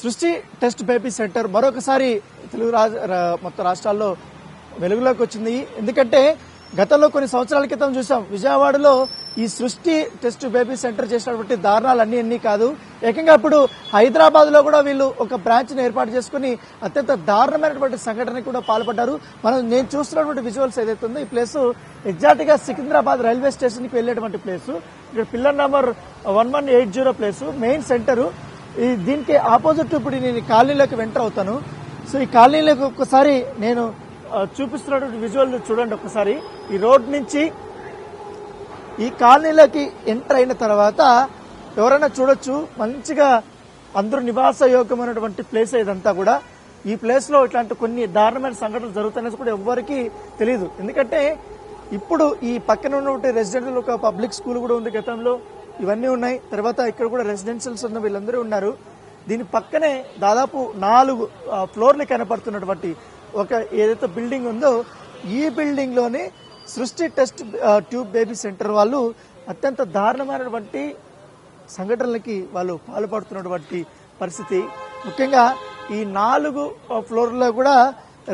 సృష్టి test baby centre మరొకసారి తెలుగు రాజ మొత్తం రాష్ట్రాల్లో వెలుగులోకి వచ్చింది. ఎందుకంటే గతంలో కొన్ని సంవత్సరాల క్రితం చూసాం విజయవాడలో ఈ సృష్టి టెస్ట్ బేబీ సెంటర్ చేసినటువంటి దారుణాలు అన్ని అన్ని కాదు. ఏకంగా ఇప్పుడు హైదరాబాద్లో కూడా వీళ్ళు ఒక బ్రాంచ్ను ఏర్పాటు చేసుకుని అత్యంత దారుణమైనటువంటి సంఘటనకి కూడా పాల్పడ్డారు. మనం నేను చూస్తున్నటువంటి విజువల్స్ ఏదైతే ఉందో ఈ ప్లేస్ ఎగ్జాక్ట్గా సికింద్రాబాద్ రైల్వే స్టేషన్కి వెళ్ళేటువంటి ప్లేస్. ఇక్కడ pillar number one one eight zero place main centre. ఈ దీనికి ఆపోజిట్ ఇప్పుడు నేను కాలనీలోకి వెంటర్ అవుతాను. సో ఈ కాలనీలోకి ఒక్కసారి నేను చూపిస్తున్నటువంటి విజువల్ చూడండి ఒక్కసారి. ఈ రోడ్ నుంచి ఈ కాలనీలోకి ఎంటర్ అయిన తర్వాత ఎవరైనా చూడొచ్చు మంచిగా అందరూ నివాస యోగ్యమైనటువంటి ప్లేస్ ఇదంతా కూడా. ఈ ప్లేస్లో ఇట్లాంటి కొన్ని దారుణమైన సంఘటనలు జరుగుతాయనేది కూడా ఎవ్వరికీ తెలియదు ఎందుకంటే ఇప్పుడు ఈ పక్కన ఉన్నటువంటి రెసిడెన్షియల్ ఒక పబ్లిక్ స్కూల్ కూడా ఉంది గతంలో. ఇవన్నీ ఉన్నాయి. తర్వాత ఇక్కడ కూడా రెసిడెన్షియల్స్ ఉన్న వీళ్ళందరూ ఉన్నారు. దీని పక్కనే దాదాపు నాలుగు ఫ్లోర్లు కనపడుతున్నటువంటి ఒక ఏదైతే బిల్డింగ్ ఉందో ఈ బిల్డింగ్లోనే సృష్టి టెస్ట్ ట్యూబ్ బేబీ సెంటర్ వాళ్ళు అత్యంత దారుణమైనటువంటి సంఘటనలకి వాళ్ళు పాల్పడుతున్నటువంటి పరిస్థితి. ముఖ్యంగా ఈ నాలుగు ఫ్లోర్లో కూడా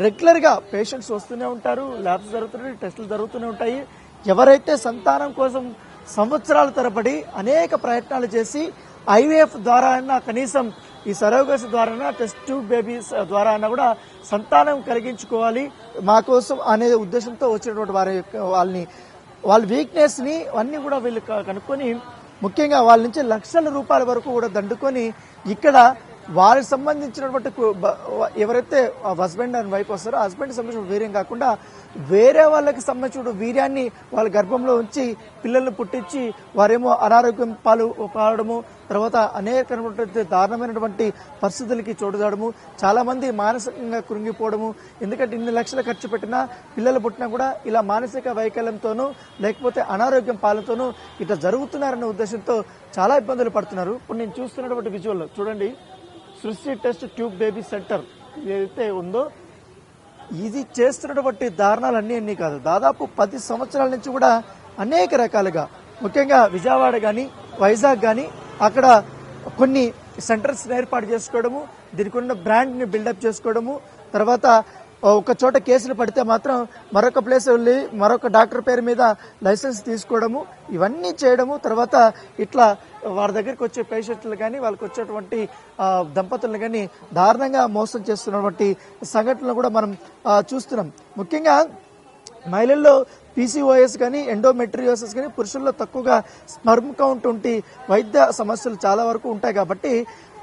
రెగ్యులర్గా పేషెంట్స్ వస్తూనే ఉంటారు ల్యాబ్స్ జరుగుతున్నాయి టెస్టులు జరుగుతూనే ఉంటాయి. ఎవరైతే సంతానం కోసం సంవత్సరాల తరబడి అనేక ప్రయత్నాలు చేసి ఐవీఎఫ్ ద్వారా అయినా కనీసం ఈ సరోగసి ద్వారా టెస్ట్ ట్యూబ్ బేబీస్ ద్వారా అయినా కూడా సంతానం కలిగించుకోవాలి. మా కోసం అనే ఉద్దేశంతో వచ్చినటువంటి వారి యొక్క వాళ్ళని వాళ్ళ వీక్నెస్ని అన్నీ కూడా వీళ్ళు కనుక్కొని ముఖ్యంగా వాళ్ళ నుంచి లక్షల రూపాయల వరకు కూడా దండుకొని ఇక్కడ వారికి సంబంధించినటువంటి కు- బ- ఎవరైతే హస్బెండ్ అండ్ వైఫ్ వస్తారో హస్బెండ్ సంబంధించిన వీర్యం కాకుండా వేరే వాళ్ళకి సంబంధించిన వీర్యాన్ని వాళ్ళ గర్భంలో ఉంచి పిల్లల్ని పుట్టించి వారేమో అనారోగ్యం పాలు పాడము తర్వాత అనేకమైనటువంటి దారుణమైనటువంటి పరిస్థితులకి చోటుదాడము చాలామంది మానసికంగా కృంగిపోవడము ఎందుకంటే ఇన్ని లక్షలు ఖర్చు పెట్టినా పిల్లలు పుట్టినా కూడా ఇలా మానసిక వైకల్యంతోనూ లేకపోతే అనారోగ్యం పాలతోనూ ఇట్లా జరుగుతున్నారనే ఉద్దేశంతో చాలా ఇబ్బందులు పడుతున్నారు. ఇప్పుడు నేను చూస్తున్నటువంటి విజువల్ చూడండి. సృష్టి టెస్ట్ ట్యూబ్ బేబీ సెంటర్ ఏదైతే ఉందో ఇది చేస్తున్నటువంటి దారుణాలు అన్నీ అన్నీ కాదు. దాదాపు పది సంవత్సరాల నుంచి కూడా అనేక రకాలుగా ముఖ్యంగా విజయవాడ కానీ వైజాగ్ కానీ అక్కడ కొన్ని సెంటర్స్ ఏర్పాటు చేసుకోవడము దీనికి ఉన్న బ్రాండ్ని బిల్డప్ చేసుకోవడము తర్వాత ఒక చోట కేసులు పడితే మాత్రం మరొక ప్లేస్ వెళ్ళి మరొక డాక్టర్ పేరు మీద లైసెన్స్ తీసుకోవడము ఇవన్నీ చేయడము తర్వాత ఇట్లా వారి దగ్గరికి వచ్చే పేషెంట్లు కానీ వాళ్ళకి వచ్చేటువంటి దంపతులను కానీ దారుణంగా మోసం చేస్తున్నటువంటి సంఘటనలు కూడా మనం చూస్తున్నాం. ముఖ్యంగా మహిళల్లో పీసీఓఎస్ కానీ ఎండోమెట్రియోసిస్ కానీ పురుషుల్లో తక్కువగా స్మర్మ్ కౌంట్ వంటి వైద్య సమస్యలు చాలా వరకు ఉంటాయి కాబట్టి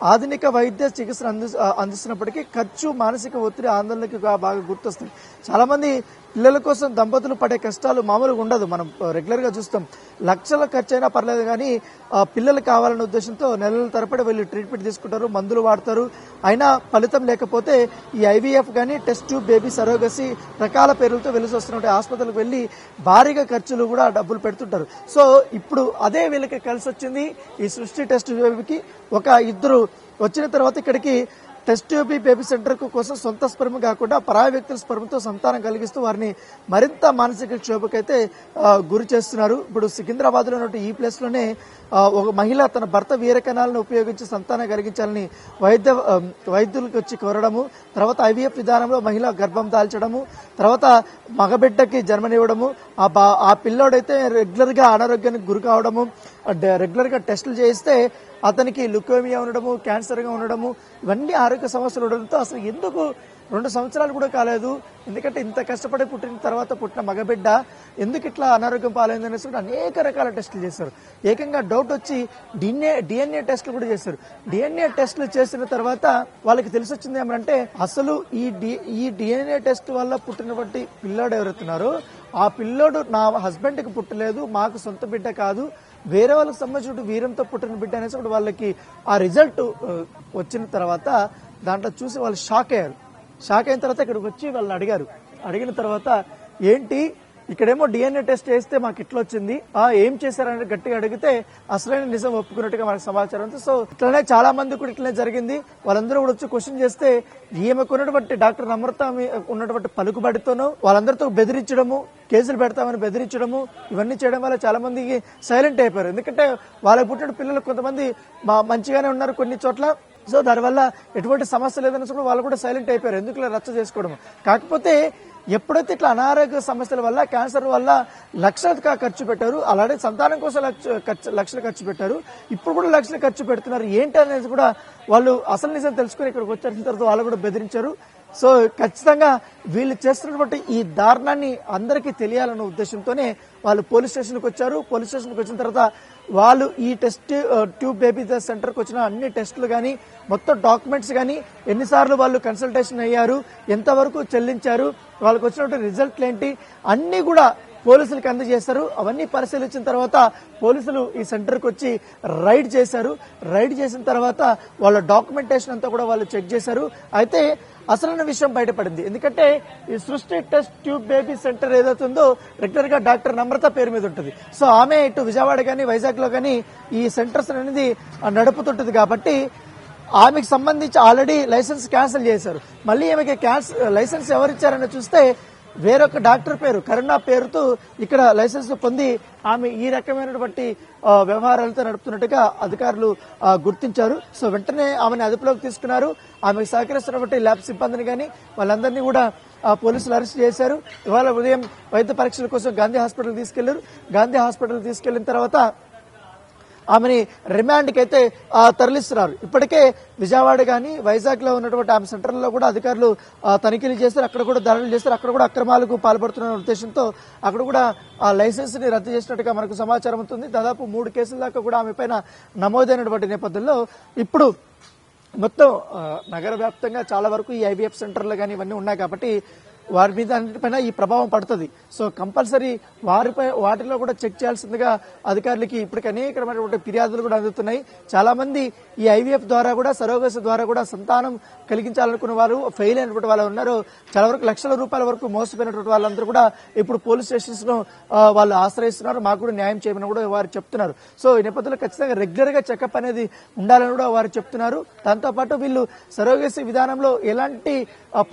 ఆధునిక వైద్య చికిత్సను అంది అందిస్తున్నప్పటికీ ఖర్చు మానసిక ఒత్తిడి ఆందోళనకి బాగా గుర్తొస్తుంది. చాలా మంది పిల్లల కోసం దంపతులు పడే కష్టాలు మామూలుగా ఉండదు. మనం రెగ్యులర్గా చూస్తాం. లక్షల ఖర్చు అయినా పర్లేదు కానీ ఆ, పిల్లలు కావాలనే ఉద్దేశంతో నెలల తరపడి వెళ్ళి ట్రీట్మెంట్ తీసుకుంటారు మందులు వాడతారు. అయినా ఫలితం లేకపోతే ఈ ఐవీఎఫ్ కానీ టెస్ట్ ట్యూబ్ బేబీ సరోగసి రకాల పేర్లతో వెలిసి వస్తున్న ఆసుపత్రులకు వెళ్ళి భారీగా ఖర్చులు కూడా డబ్బులు పెడుతుంటారు. సో ఇప్పుడు అదే వీళ్ళకి కలిసి వచ్చింది ఈ సృష్టి టెస్ట్ బేబీకి ఒక ఇద్దరు వచ్చిన తర్వాత ఇక్కడికి టెస్ట్ ట్యూబీ బేబీ సెంటర్ కోసం సొంత స్పర్మ కాకుండా పరాయ వ్యక్తుల స్పర్మతో సంతానం కలిగిస్తూ వారిని మరింత మానసిక క్షోభకైతే గురి చేస్తున్నారు. ఇప్పుడు సికింద్రాబాద్లో ఈ ప్లేస్లోనే ఒక మహిళ తన భర్త వీరకణాలను ఉపయోగించి సంతానం కలిగించాలని వైద్య వైద్యులకి వైద్యులకు వచ్చి కోరడము తర్వాత ఐవీఎఫ్ విధానంలో మహిళ గర్భం దాల్చడము తర్వాత మగబిడ్డకి జన్మనివ్వడము ఆ బా ఆ పిల్లోడైతే రెగ్యులర్గా అనారోగ్యానికి గురి కావడము రెగ్యులర్గా టెస్టులు చేయిస్తే అతనికి లుకోమియా ఉండడము క్యాన్సర్గా ఉండడము ఇవన్నీ ఆరోగ్య సమస్యలు ఉండడంతో అసలు ఎందుకు రెండు సంవత్సరాలు కూడా కాలేదు? ఎందుకంటే ఇంత కష్టపడి పుట్టిన తర్వాత పుట్టిన మగబిడ్డ ఎందుకు ఇట్లా అనారోగ్యం పాలైంది అనేసి కూడా అనేక రకాల టెస్టులు చేశారు. ఏకంగా డౌట్ వచ్చి డిఎన్ఏ డిఎన్ఏ టెస్టులు కూడా చేశారు. డిఎన్ఏ టెస్టులు చేసిన తర్వాత వాళ్ళకి తెలిసి వచ్చింది ఏమంటే అసలు ఈ డి ఈ డిఎన్ఏ టెస్ట్ వల్ల పుట్టినటువంటి పిల్లోడు ఎవరైతున్నారో ఆ పిల్లోడు నా హస్బెండ్కి పుట్టలేదు మాకు సొంత బిడ్డ కాదు వేరే వాళ్ళకి సంబంధించిన వీరంతో పుట్టిన బిడ్డ అనేసి ఒకటి వాళ్ళకి ఆ రిజల్ట్ వచ్చిన తర్వాత దాంట్లో చూసి వాళ్ళు షాక్ అయ్యారు. షాక్ అయిన తర్వాత ఇక్కడికి వచ్చి వాళ్ళని అడిగారు. అడిగిన తర్వాత ఏంటి? ఇక్కడేమో డిఎన్ఏ టెస్ట్ చేస్తే మాకు ఇట్లా వచ్చింది ఆ ఏం చేశారని గట్టిగా అడిగితే అసలైన నిజం ఒప్పుకున్నట్టుగా మనకు సమాచారం ఉంది. సో ఇట్లానే చాలా మంది కూడా ఇట్లనే జరిగింది. వాళ్ళందరూ కూడా వచ్చి క్వశ్చన్ చేస్తే ఈమెకు ఉన్నటువంటి డాక్టర్ నమ్రత ఉన్నటువంటి పలుకుబడితోనూ వాళ్ళందరితో బెదిరించడము కేసులు పెడతామని బెదిరించడము ఇవన్నీ చేయడం వల్ల చాలా మందికి సైలెంట్ అయిపోయారు. ఎందుకంటే వాళ్ళకి పుట్టిన పిల్లలు కొంతమంది మా మంచిగానే ఉన్నారు కొన్ని చోట్ల. సో దానివల్ల ఎటువంటి సమస్య లేదని కూడా వాళ్ళు కూడా సైలెంట్ అయిపోయారు. ఎందుకు రచ్చ చేసుకోవడం కాకపోతే ఎప్పుడైతే ఇట్లా అనారోగ్య సమస్యల వల్ల క్యాన్సర్ వల్ల లక్షలుగా ఖర్చు పెట్టారు అలాగే సంతానం కోసం లక్ష ఖర్చు- లక్షలు ఖర్చు పెట్టారు. ఇప్పుడు కూడా లక్షలు ఖర్చు పెడుతున్నారు. ఏంటి అనేది కూడా వాళ్ళు అసలు నిజం తెలుసుకుని ఇక్కడికి వచ్చిన తర్వాత వాళ్ళు కూడా బెదిరించారు. సో ఖచ్చితంగా వీళ్ళు చేస్తున్నటువంటి ఈ దారుణాన్ని అందరికీ తెలియాలన్న ఉద్దేశంతోనే వాళ్ళు పోలీస్ స్టేషన్కి వచ్చారు. పోలీస్ స్టేషన్కి వచ్చిన తర్వాత వాళ్ళు ఈ టెస్ట్ ట్యూబ్ బేబీ సెంటర్కి వచ్చిన అన్ని టెస్టులు కానీ మొత్తం డాక్యుమెంట్స్ కానీ ఎన్నిసార్లు వాళ్ళు కన్సల్టేషన్ అయ్యారు ఎంతవరకు చెల్లించారు వాళ్ళకి వచ్చినటువంటి రిజల్ట్లు ఏంటి అన్నీ కూడా పోలీసులకు అందజేశారు. అవన్నీ పరిశీలించిన తర్వాత పోలీసులు ఈ సెంటర్కి వచ్చి రైడ్ చేశారు. రైడ్ చేసిన తర్వాత వాళ్ళ డాక్యుమెంటేషన్ అంతా కూడా వాళ్ళు చెక్ చేశారు. అయితే అసలైన విషయం బయటపడింది. ఎందుకంటే ఈ సృష్టి టెస్ట్ ట్యూబ్ బేబీ సెంటర్ ఏదైతే ఉందో రెగ్యులర్గా డాక్టర్ నమ్రత పేరు మీద ఉంటుంది. సో ఆమె ఇటు విజయవాడ కానీ వైజాగ్లో కానీ ఈ సెంటర్స్ అనేది నడుపుతుంటుంది కాబట్టి ఆమెకు సంబంధించి ఆల్రెడీ లైసెన్స్ క్యాన్సిల్ చేశారు. మళ్ళీ ఆమెకి క్యాన్సిల్ లైసెన్స్ ఎవరిచ్చారని చూస్తే వేరొక డాక్టర్ పేరు కరుణ పేరుతో ఇక్కడ లైసెన్స్ పొంది ఆమె ఈ రకమైనటువంటి వ్యవహారాలతో నడుపుతున్నట్టుగా అధికారులు గుర్తించారు. సో వెంటనే ఆమెను అదుపులోకి తీసుకున్నారు. ఆమెకు సహకరిస్తున్నటువంటి ల్యాబ్ సిబ్బందిని కానీ వాళ్ళందరినీ కూడా పోలీసులు అరెస్ట్ చేశారు. ఇవాళ ఉదయం వైద్య పరీక్షల కోసం గాంధీ హాస్పిటల్ తీసుకెళ్ళారు. గాంధీ హాస్పిటల్ తీసుకెళ్ళిన తర్వాత ఆమెని రిమాండ్కి అయితే తరలిస్తున్నారు. ఇప్పటికే విజయవాడ కానీ వైజాగ్లో ఉన్నటువంటి ఆమె సెంటర్లో కూడా అధికారులు తనిఖీలు చేస్తారు అక్కడ కూడా ధరలు చేస్తారు అక్కడ కూడా అక్రమాలకు పాల్పడుతున్న ఉద్దేశంతో అక్కడ కూడా ఆ లైసెన్స్ని రద్దు చేసినట్టుగా మనకు సమాచారం ఉంటుంది దాదాపు మూడు కేసుల దాకా కూడా ఆమె పైన నమోదైనటువంటి నేపథ్యంలో ఇప్పుడు మొత్తం నగర వ్యాప్తంగా చాలా వరకు ఈ ఐవీఎఫ్ సెంటర్లు కానీ ఇవన్నీ ఉన్నాయి కాబట్టి వారి మీద అన్నిటిపైన ఈ ప్రభావం పడుతుంది. సో కంపల్సరీ వారిపై వాటిలో కూడా చెక్ చేయాల్సిందిగా అధికారులకి ఇప్పటికి అనేకమైనటువంటి ఫిర్యాదులు కూడా అందుతున్నాయి. చాలా మంది ఈ ఐవీఎఫ్ ద్వారా కూడా సరోగసి ద్వారా కూడా సంతానం కలిగించాలనుకున్న వారు ఫెయిల్ అయినటువంటి వాళ్ళు ఉన్నారు. చాలా వరకు లక్షల రూపాయల వరకు మోసపోయినటువంటి వాళ్ళందరూ కూడా ఇప్పుడు పోలీస్ స్టేషన్స్ను వాళ్ళు ఆశ్రయిస్తున్నారు. మాకు కూడా న్యాయం చేయమని కూడా వారు చెప్తున్నారు. సో ఈ నేపథ్యంలో ఖచ్చితంగా రెగ్యులర్గా చెకప్ అనేది ఉండాలని కూడా వారు చెప్తున్నారు. దాంతో పాటు వీళ్ళు సరోగసి విధానంలో ఎలాంటి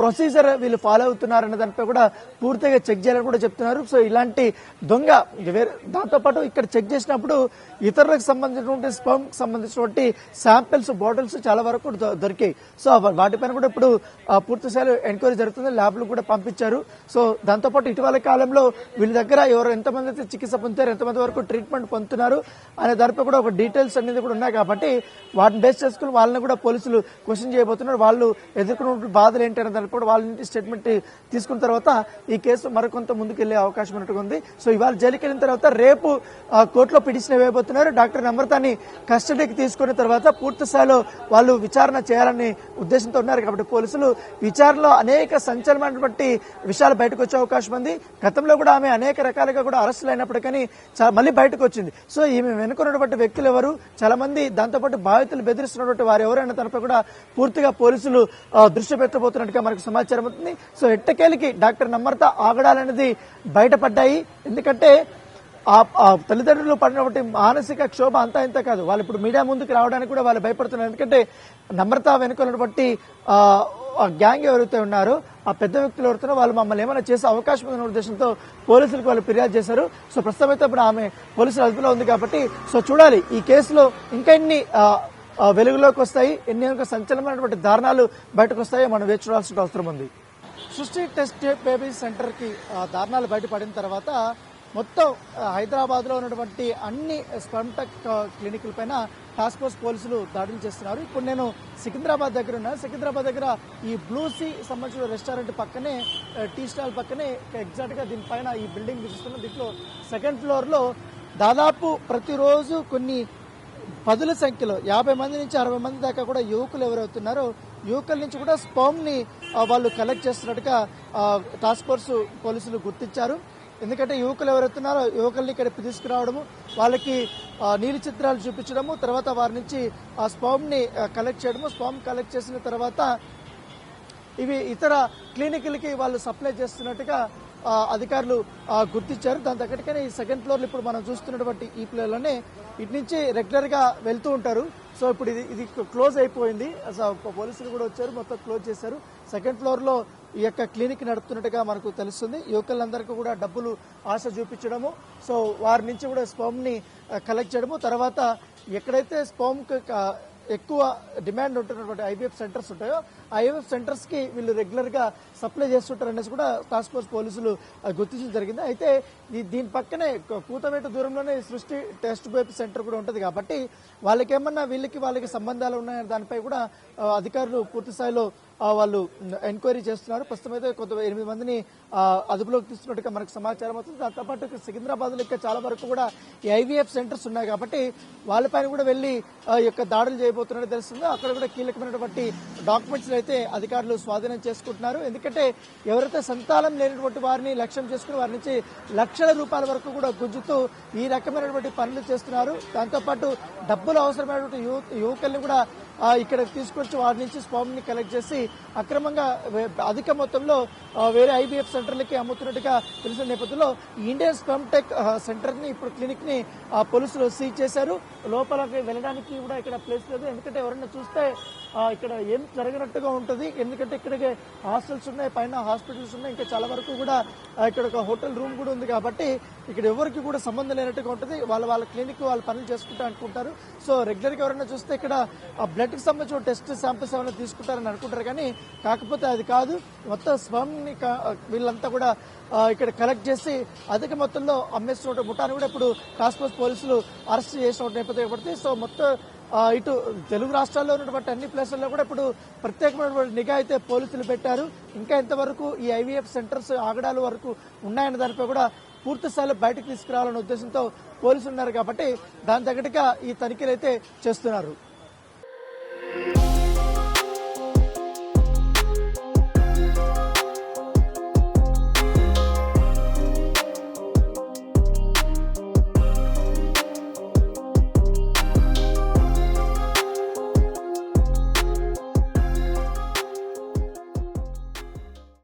ప్రొసీజర్ వీళ్ళు ఫాలో అవుతున్నారు అనే దానిపై కూడా పూర్తిగా చెక్ చేయాలని కూడా చెప్తున్నారు. సో ఇలాంటి దొంగ వేరే దాంతో పాటు ఇక్కడ చెక్ చేసినప్పుడు ఇతరులకు సంబంధించినటువంటి స్పమ్ సంబంధించినటువంటి శాంపిల్స్ బాటిల్స్ చాలా వరకు దొ- దొరికాయి. సో వాటిపైన కూడా ఇప్పుడు పూర్తి స్థాయిలో ఎంక్వైరీ జరుగుతుంది ల్యాబ్లు కూడా పంపించారు. సో దాంతోపాటు ఇటీవల కాలంలో వీళ్ళ దగ్గర ఎవరు ఎంతమంది అయితే చికిత్స పొందుతారు ఎంతమంది వరకు ట్రీట్మెంట్ పొందుతున్నారు అనే దానిపై కూడా ఒక డీటెయిల్స్ అనేది కూడా ఉన్నాయి కాబట్టి వాటిని బేస్ చేసుకుని వాళ్ళని కూడా పోలీసులు క్వశ్చన్ చేయబోతున్నారు. వాళ్ళు ఎదుర్కొన్న బాధలు ఏంటి అనే దానిపై కూడా వాళ్ళ నుంచి స్టేట్మెంట్ తీసుకున్న తర్వాత ఈ కేసు మరికొంత ముందుకు వెళ్ళే అవకాశం ఉన్నట్టుగా ఉంది. సో ఇవాళ జైలుకి వెళ్ళిన తర్వాత రేపు కోర్టులో పిటిషన్ వేయబోతున్నారు. డాక్టర్ నమ్రతాన్ని కస్టడీకి తీసుకున్న తర్వాత పూర్తి స్థాయిలో వాళ్ళు విచారణ చేయాలని ఉద్దేశంతో ఉన్నారు. కాబట్టి పోలీసులు విచారణలో అనేక సంచలనమైనటువంటి విషయాలు బయటకు వచ్చే అవకాశం ఉంది. గతంలో కూడా ఆమె అనేక రకాలుగా కూడా అరెస్టులు అయినప్పటికీ చా- మళ్ళీ బయటకు వచ్చింది. సో ఈమె వెనుకున్నటువంటి వ్యక్తులు ఎవరు? చాలా మంది దాంతోపాటు బాధితులు బెదిరిస్తున్నటువంటి వారు ఎవరైనా తనపై కూడా పూర్తిగా పోలీసులు దృష్టి పెట్టబోతున్నట్టుగా మనకు సమాచారం అవుతుంది సో ఎట్టకేలికి డాక్టర్ నమ్రత ఆగడాలనేది బయటపడ్డాయి. ఎందుకంటే ఆ తల్లిదండ్రులు పడినటువంటి మానసిక క్షోభ అంతా ఇంత కాదు. వాళ్ళు ఇప్పుడు మీడియా ముందుకు రావడానికి కూడా వాళ్ళు భయపడుతున్నారు. ఎందుకంటే నమ్రత వెనుకన్నటువంటి ఆ గ్యాంగ్ ఎవరైతే ఉన్నారో ఆ పెద్ద వ్యక్తులు ఎవరుతున్నారో వాళ్ళు మమ్మల్ని ఏమైనా చేసే అవకాశం ఉందన్న ఉద్దేశంతో పోలీసులకు వాళ్ళు ఫిర్యాదు చేశారు. సో ప్రస్తుతం అయితే ఇప్పుడు ఆమె పోలీసుల అదుపులో ఉంది కాబట్టి సో చూడాలి. ఈ కేసులో ఇంకా ఎన్ని వెలుగులోకి వస్తాయి ఎన్ని సంచలనమైనటువంటి దారుణాలు బయటకు వస్తాయో మనం వేచి చూడాల్సిన అవసరం ఉంది. సృష్టి టెస్ట్ బేబీ సెంటర్కి దారుణాలు బయటపడిన తర్వాత మొత్తం హైదరాబాద్లో ఉన్నటువంటి అన్ని స్పంటక్ క్లినిక్ల పైన టాస్క్ ఫోర్స్ పోలీసులు దాడులు చేస్తున్నారు. ఇప్పుడు నేను సికింద్రాబాద్ దగ్గర ఉన్నాను సికింద్రాబాద్ దగ్గర ఈ బ్లూ సీ సంబంధించిన రెస్టారెంట్ పక్కనే టీ స్టాల్ పక్కనే ఎగ్జాక్ట్గా దీనిపైన ఈ బిల్డింగ్ చూస్తున్నాం దీంట్లో సెకండ్ ఫ్లోర్లో దాదాపు ప్రతిరోజు కొన్ని పదుల సంఖ్యలో యాభై మంది నుంచి అరవై మంది దాకా కూడా యువకులు ఎవరవుతున్నారో యువకుల నుంచి కూడా స్పర్మ్ని వాళ్ళు కలెక్ట్ చేస్తున్నట్టుగా టాస్క్ ఫోర్స్ పోలీసులు గుర్తించారు. ఎందుకంటే యువకులు ఎవరెత్తున్నారో యువకుల్ని ఇక్కడ తీసుకురావడము వాళ్ళకి నీలి చిత్రాలు చూపించడము తర్వాత వారి నుంచి ఆ స్పామ్ని కలెక్ట్ చేయడము స్పామ్ కలెక్ట్ చేసిన తర్వాత ఇవి ఇతర క్లినిక్లకి వాళ్ళు సప్లై చేస్తున్నట్టుగా అధికారులు గుర్తించారు. దాని తగ్గట్టుగానే ఈ సెకండ్ ఫ్లోర్లు ఇప్పుడు మనం చూస్తున్నటువంటి ఈ ప్లేలోనే ఇటు నుంచి రెగ్యులర్గా వెళ్తూ ఉంటారు. సో ఇప్పుడు ఇది ఇది క్లోజ్ అయిపోయింది. పోలీసులు కూడా వచ్చారు మొత్తం క్లోజ్ చేశారు. సెకండ్ ఫ్లోర్లో ఈ యొక్క క్లినిక్ నడుపుతున్నట్టుగా మనకు తెలుస్తుంది. యువకులందరికీ కూడా డబ్బులు ఆశ చూపించడము. సో వారి నుంచి కూడా స్పోమ్ని కలెక్ట్ చేయడము. తర్వాత ఎక్కడైతే స్పోమ్కి ఎక్కువ డిమాండ్ ఉంటున్నటువంటి ఐబీఎఫ్ సెంటర్స్ ఉంటాయో ఆ సెంటర్స్కి వీళ్ళు రెగ్యులర్గా సప్లై చేస్తుంటారు అనేసి కూడా టాస్క్ ఫోర్స్ పోలీసులు గుర్తించడం జరిగింది. అయితే ఈ- దీని పక్కనే క- కూతవేట దూరంలోనే సృష్టి టెస్ట్ బేబీ సెంటర్ కూడా ఉంటుంది కాబట్టి వాళ్ళకేమన్నా వీళ్ళకి వాళ్ళకి సంబంధాలు ఉన్నాయనే దానిపై కూడా అధికారులు పూర్తిస్థాయిలో వాళ్ళు ఎంక్వైరీ చేస్తున్నారు. ప్రస్తుతం అయితే కొంత ఎనిమిది మందిని అదుపులోకి తీసుకున్నట్టుగా మనకు సమాచారం అవుతుంది దాంతో పాటు సికింద్రాబాద్లో చాలా వరకు కూడా ఈ ఐవీఎఫ్ సెంటర్స్ ఉన్నాయి కాబట్టి వాళ్ళపైన కూడా వెళ్ళి యొక్క దాడులు చేయబోతున్నట్టు తెలుస్తుంది. అక్కడ కూడా కీలకమైనటువంటి డాక్యుమెంట్స్ అయితే అధికారులు స్వాధీనం చేసుకుంటున్నారు. ఎందుకంటే ఎవరైతే సంతానం లేనటువంటి వారిని లక్ష్యం చేసుకుని వారి నుంచి లక్షల రూపాయల వరకు కూడా గుంజుతూ ఈ రకమైనటువంటి పనులు చేస్తున్నారు. దాంతోపాటు డబ్బులు అవసరమైనటువంటి యువ యువకుల్ని కూడా ఇక్కడ తీసుకొచ్చి వారి నుంచి స్పామ్ని కలెక్ట్ చేసి అక్రమంగా అధిక మొత్తంలో వేరే ఐబీఎఫ్ సెంటర్లకి అమ్ముతున్నట్టుగా తెలిసిన నేపథ్యంలో ఇండియన్ స్పమ్ టెక్ సెంటర్ని ఇప్పుడు క్లినిక్ని ఆ, పోలీసులు సీజ్ చేశారు. లోపలికి వెళ్ళడానికి కూడా ఇక్కడ ప్లేస్ లేదు. ఎందుకంటే ఎవరైనా చూస్తే ఇక్కడ ఏం జరగనట్టుగా ఉంటుంది. ఎందుకంటే ఇక్కడికి హాస్టల్స్ ఉన్నాయి పైన హాస్పిటల్స్ ఉన్నాయి. ఇంకా చాలా వరకు కూడా ఇక్కడ ఒక హోటల్ రూమ్ కూడా ఉంది కాబట్టి ఇక్కడ ఎవరికి కూడా సంబంధం లేనట్టుగా ఉంటుంది. వాళ్ళ వాళ్ళ క్లినిక్ వాళ్ళు పనులు చేసుకుంటా అనుకుంటారు. సో రెగ్యులర్గా ఎవరైనా చూస్తే ఇక్కడ ఆ బ్లడ్కి సంబంధించిన టెస్ట్ శాంపిల్స్ ఏమైనా తీసుకుంటారని అనుకుంటారు కానీ కాకపోతే అది కాదు. మొత్తం స్వామిని కా- వీళ్ళంతా కూడా ఇక్కడ కలెక్ట్ చేసి అధిక మొత్తంలో అమ్మేస్తున్న ముఠాన్ని కూడా ఇప్పుడు టాస్క్ ఫోర్స్ పోలీసులు అరెస్ట్ చేసిన నేపథ్యం పడుతుంది సో మొత్తం ఇటు తెలుగు రాష్ట్రాల్లో ఉన్నటువంటి అన్ని ప్లేసుల్లో కూడా ఇప్పుడు ప్రత్యేకమైనటువంటి నిఘా అయితే పోలీసులు పెట్టారు. ఇంకా ఎంతవరకు ఈ ఐవీఎఫ్ సెంటర్స్ ఆగడాల వరకు ఉన్నాయన్న దానిపై కూడా పూర్తి స్థాయిలో బయటకు తీసుకురావాలనే ఉద్దేశంతో పోలీసులు ఉన్నారు కాబట్టి దాని తగ్గట్టుగా ఈ తనిఖీలు అయితే చేస్తున్నారు.